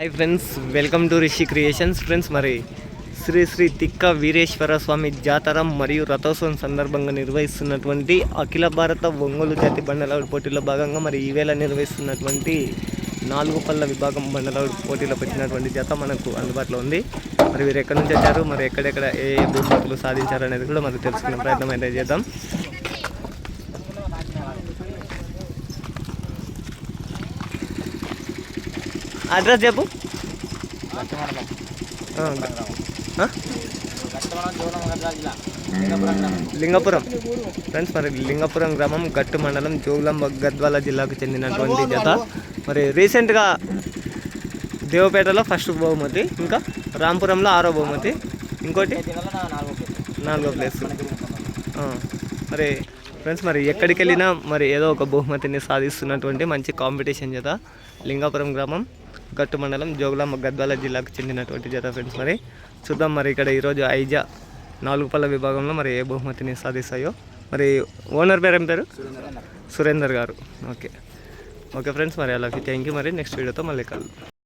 Hi friends welcome to Rishi creations friends మరి శ్రీ శ్రీ తిక్క వీరేశ్వర స్వామి జాతర మరియు రథోత్సవం సందర్భంగా నిర్వహిస్తున్నటువంటి అఖిల భారత ఒంగోలు జాతి బండలాడు పోటీలో భాగంగా మరి ఈవేళ నిర్వహిస్తున్నటువంటి నాలుగు పళ్ళ విభాగం బండలాడు పోటీలో వచ్చినటువంటి జత మనకు అందుబాటులో ఉంది. మరి వీరు ఎక్కడి నుంచి వచ్చారు? మరి ఎక్కడెక్కడ ఏ ఏ బహుమతులు సాధించారు అనేది కూడా మరి తెలుసుకునే ప్రయత్నం అయితే చేద్దాం. అడ్రస్ చెప్పు? లింగపురం. ఫ్రెండ్స్ మరి లింగపురం గ్రామం గట్టు మండలం జోగులాంబ గద్వాల జిల్లాకు చెందినటువంటి జత. మరి రీసెంట్గా దేవపేటలో ఫస్ట్ బహుమతి ఇంకా రాంపురంలో ఆరో బహుమతి. ఇంకోటి? నాలుగో ప్లేస్. మరి ఫ్రెండ్స్ మరి ఎక్కడికి వెళ్ళినా మరి ఏదో ఒక బహుమతిని సాధిస్తున్నటువంటి మంచి కాంపిటీషన్ జత. లింగాపురం గ్రామం గట్టు మండలం జోగులాంబ గద్వాల జిల్లాకు చెందినటువంటి జత ఫ్రెండ్స్ మరి చూద్దాం మరి ఇక్కడ ఈరోజు ఐజా నాలుగు పళ్ళ విభాగంలో మరి ఏ బహుమతిని సాధిస్తాయో. మరి ఓనర్ పేరు ఏం పేరు? సురేందర్ గారు. ఓకే. ఓకే ఫ్రెండ్స్ మరి అలాగే థ్యాంక్ యూ మరి నెక్స్ట్ వీడియోతో మళ్ళీ కలుద్దాం.